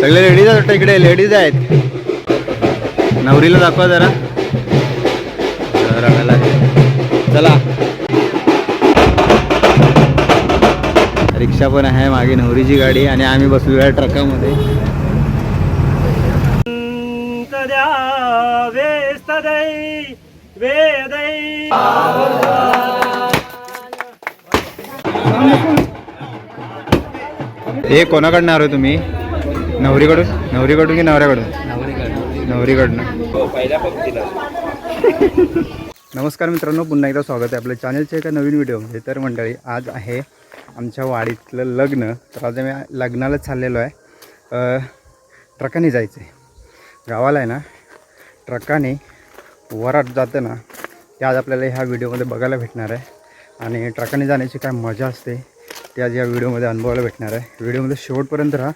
सगळे लेडीज आहेत वाटतं इकडे लेडीज आहेत. नवरीला दाखवा जरा. जरा चला. रिक्षा पण आहे मागे नवरीची गाडी आणि आम्ही बसलो आहे ट्रकामध्ये. हे कोणाकडनं आलो तुम्ही? नवरीकडून? नवरीकडून की नवऱ्याकडून? नवरीकडनं. नमस्कार मित्रांनो पुन्हा एकदा स्वागत आहे आपल्या चॅनलच्या एका नवीन व्हिडिओमध्ये तर मंडळी आज आहे आमच्या वाडीतलं लग्न. तर आज आम्ही लग्नाला चाललेलो आहे. ट्रकाने जायचं आहे गावाला आहे ना ट्रकाने वरात जातं ना ते आज आपल्याला ह्या व्हिडिओमध्ये बघायला भेटणार आहे. आणि ट्रकाने जाण्याची काय मजा असते ते आज या व्हिडिओमध्ये अनुभवायला भेटणार आहे. व्हिडिओमध्ये शेवटपर्यंत राहा.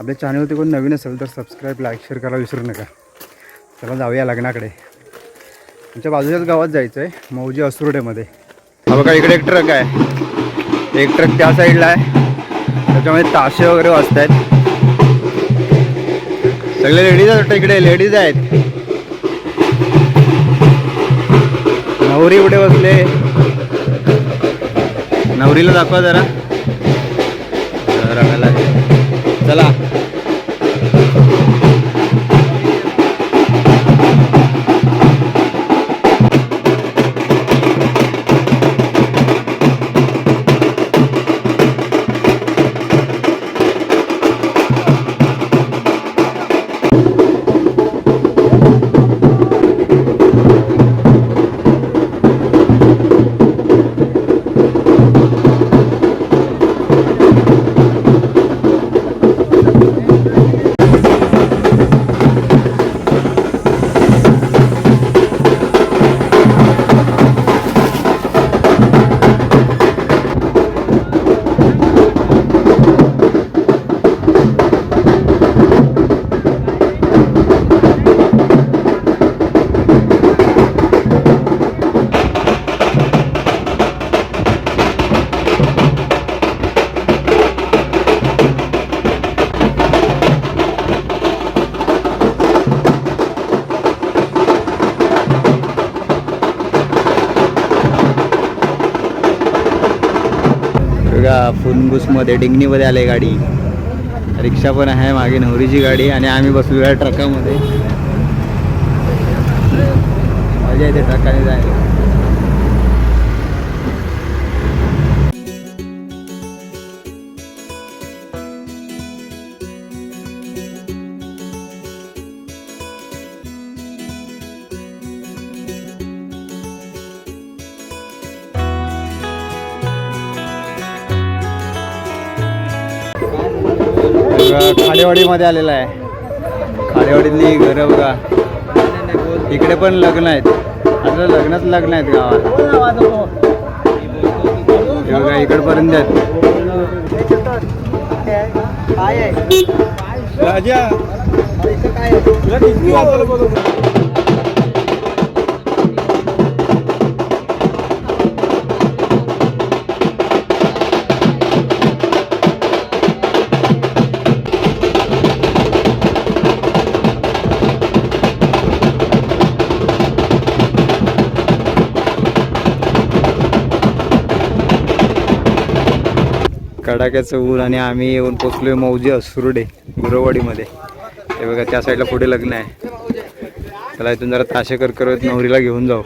आपल्या चॅनलवरती कोण नवीन असेल तर सबस्क्राईब लाईक शेअर करायला विसरू नका. चला जाऊया लग्नाकडे. आमच्या बाजूच्याच गावात जायचं आहे मौजी असुर्डेमध्ये. हा बघा इकडे एक ट्रक आहे. एक ट्रक त्या साईडला आहे. त्याच्यामध्ये ताशे वगैरे वाजत आहेत सगळे लेडीज आहेत इकडे लेडीज आहेत. नवरी कुठे बसले. नवरीला दाखवा जरा. चला बघा फुनबुसमध्ये डिंगणीमध्ये आले गाडी. रिक्षा पण आहे मागे नवरीची गाडी आणि आम्ही बसलो आहे ट्रकामध्ये. मजा येते ट्रकाने जायला. बघा, खाडेवाडीमध्ये आलेला आहे. खाडेवाडीतली घरं बघा. इकडे पण लग्न आहेत. आता लग्नच लग्न आहेत गावात. बघा इकडपर्यंत आहेत. कडाक्याचं ऊन आणि आम्ही येऊन पोचलो मौजे असुर्डे गुरुवाडीमध्ये. हे बघा त्या साईडला पुढे लग्न आहे. त्याला इथून जरा ताशेकर करत नवरीला घेऊन जाऊ.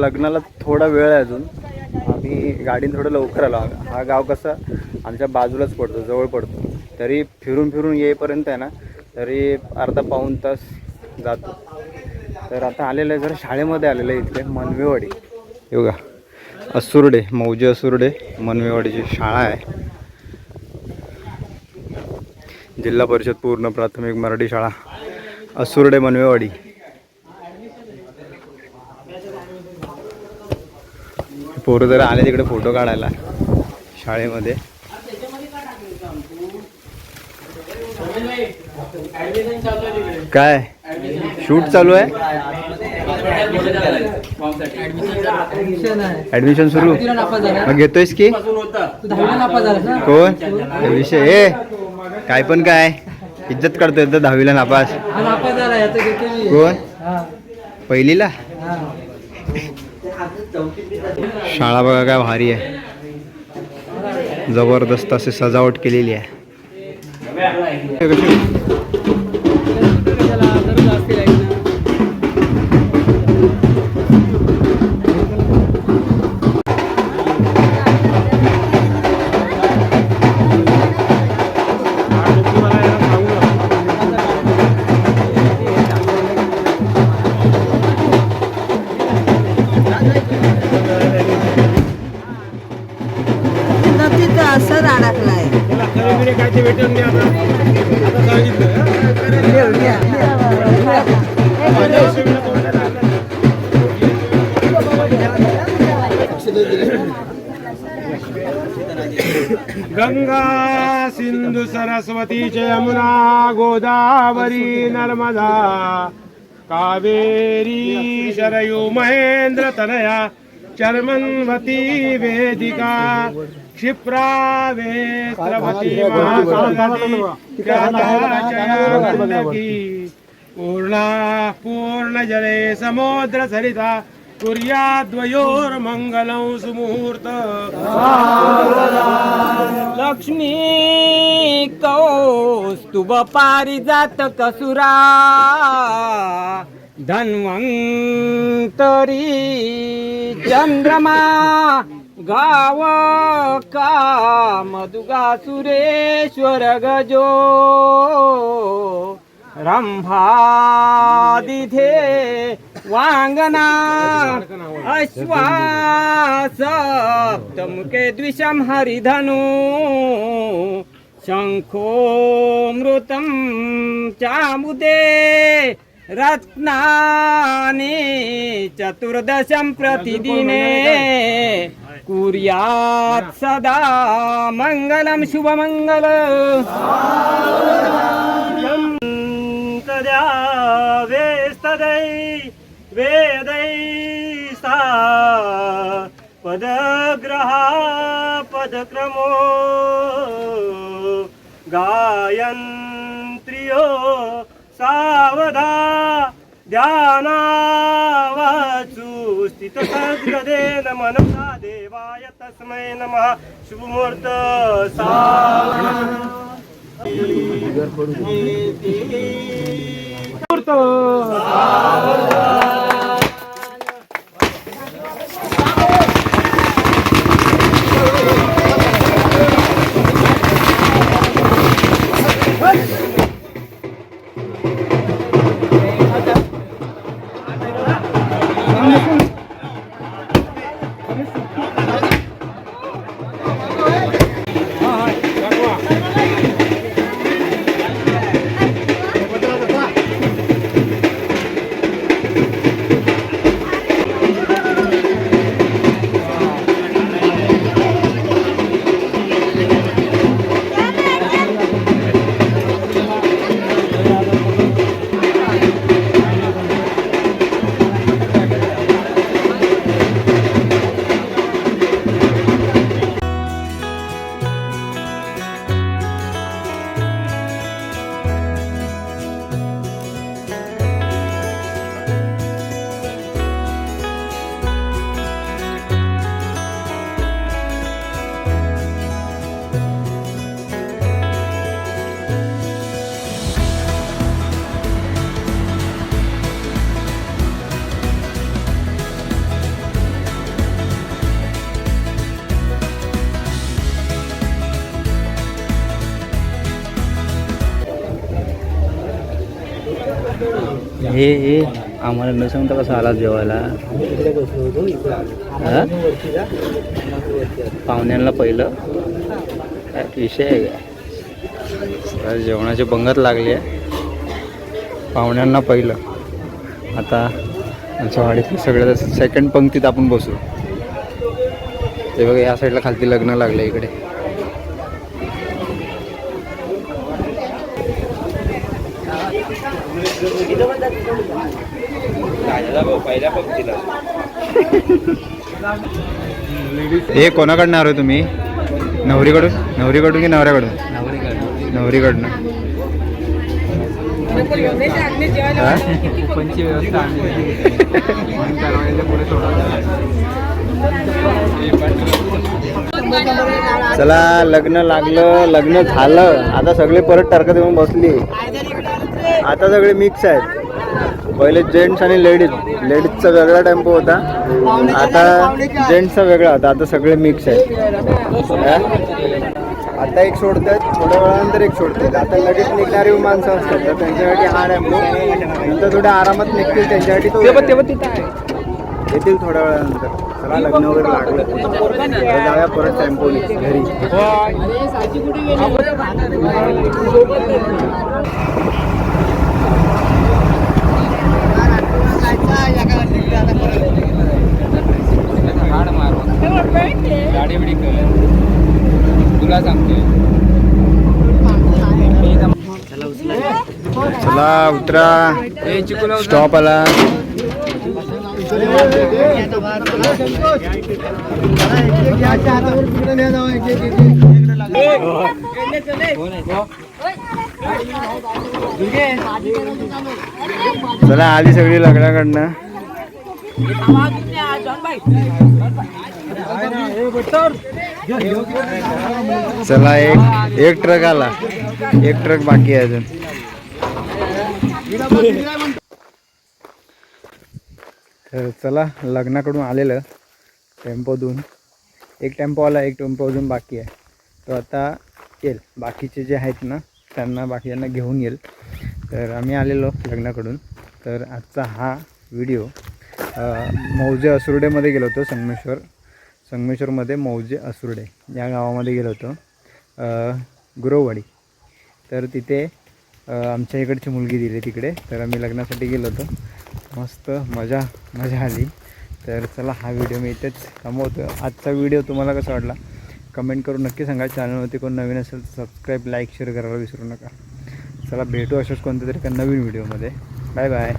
लग्नाला थोडा वेळ आहे अजून. आम्ही गाडीने थोडं लवकर आलो. हा गाव कसं? आमच्या बाजूलाच पडतो जवळ पडतो. तरी फिरून फिरून येईपर्यंत आहे ना तरी अर्धा पाऊण तास जातो. तर आता आलेलं आहे जरा शाळेमध्ये आलेलं आहे इथले मनवेवाडी. योगा बघा असुर्डे मौजे असुर्डे मनवेवाडीची शाळा आहे. जिल्हा परिषद पूर्ण प्राथमिक मराठी शाळा असुर्डे मनवेवाडी. पोरं जरा आले तिकडे फोटो काढायला शाळेमध्ये. काय? शूट चालू आहे? ऍडमिशन सुरू? मग घेतोयस की? कोण? हे विषय ए काय पण काय. इज्जत काढतोय तर दहावीला नापास. कोण? पहिलीला? शाळा बघा काय भारी आहे. जबरदस्त असे सजावट केलेली आहे. गंगा सिंधु सरस्वती च यमुना गोदावरी नर्मदा कावेरी शरयू महेंद्र तनया चर्मन्वती वेदिका क्षिप्रा वेत्रवती महासागरी गंडकी पूर्णा पूर्णजले समुद्र सरिता कुर्याद्वयोर्मङ्गलं सुमुहूर्त। लक्ष्मी कौस्तुभ पारिजात कसुरा धन्वंतरी चंद्रमा गाव का मधुगा सुरेश्वर गजो? रंभादिधे वांगना अश्वासप्तमुके द्विषं हरिधनु। शङ्खोऽमृतं चामुदे रत्नानि चतुर्दशं प्रतिदिने। कुर्यात् सदा मङ्गलं शुभमङ्गल। तद्यावेस्तदै वेदै सा। पदग्रहा पदक्रमो। गायन्त्रियो सावधा ध्यानावाचु स्थितसद्गदेन मनसा। शिवाय तस्मै नमः शुभमुहूर्त Hey! हे हे आम्हाला न सांगता कसं आला जेवायला? पाहुण्यांना पहिलं. काय विषय आहे? काय जेवणाची बंगत लागली आहे. पाहुण्यांना पहिलं. आता आमच्या वाडीत सगळ्यात सेकंड पंक्तीत आपण बसू. ते बघा या साईडला खालती लग्न लागलं इकडे. हे कोणाकडनं आलो तुम्ही? नवरीकडून? नवरीकडून की नवऱ्याकडून? नवरीकडनं. चला लग्न लागलं लग्न झालं. आता सगळे परत टरकत येऊन बसली. आता सगळे मिक्स आहेत. पहिले जेंट्स आणि लेडीज. लेडीजचा वेगळा टेम्पो होता. आता जेंट्सचा वेगळा होता. आता सगळे मिक्स आहेत. आता एक सोडतात. थोड्या वेळानंतर एक सोडतात. आता लगेच निघणारी माणसं असतात तर त्यांच्यासाठी हा टेम्पो. नंतर थोड्या आरामात निघतील. त्यांच्यासाठी तो येतील थोड्या वेळानंतर. सगळा लग्न वगैरे लागलं जाऊया परत टेम्पो घरी. तुला सांगते. चला उतरा. स्टॉप आला. चला आली सगळी लग्नाकडनं. चला एक एक ट्रक आला. एक ट्रक बाकी आहे अजून. तर चला लग्नाकडून आलेलं टेम्पोतून एक टेम्पो आला एक टेम्पो अजून बाकी आहे. तो आता येईल. बाकीचे जे आहेत ना त्यांना बाकीच्यांना घेऊन येईल. तर आम्ही आलेलो लग्नाकडून. तर आजचा हा व्हिडिओ मौजे असुर्डेमध्ये गेलो होतो संगमेश्वर. संगमेश्वरमध्ये मौजे असुर्डे या गावामध्ये गेलो होतो. गुरववाडी. तर तिथे आमच्या इकडची मुलगी दिली तिकडे. तर आम्ही लग्नासाठी गेलो होतो. मस्त मजा मजा आली. तर चला हा व्हिडिओ मी इथेच थांबवतो. आजचा व्हिडिओ तुम्हाला कसा वाटला? कमेंट करून नक्की सांगा. चॅनलवरती कोण नवीन असेल तर सबस्क्राईब लाईक शेअर करायला विसरू नका. चला भेटू अशाच कोणत्या तरी नवीन व्हिडिओमध्ये. Bye bye.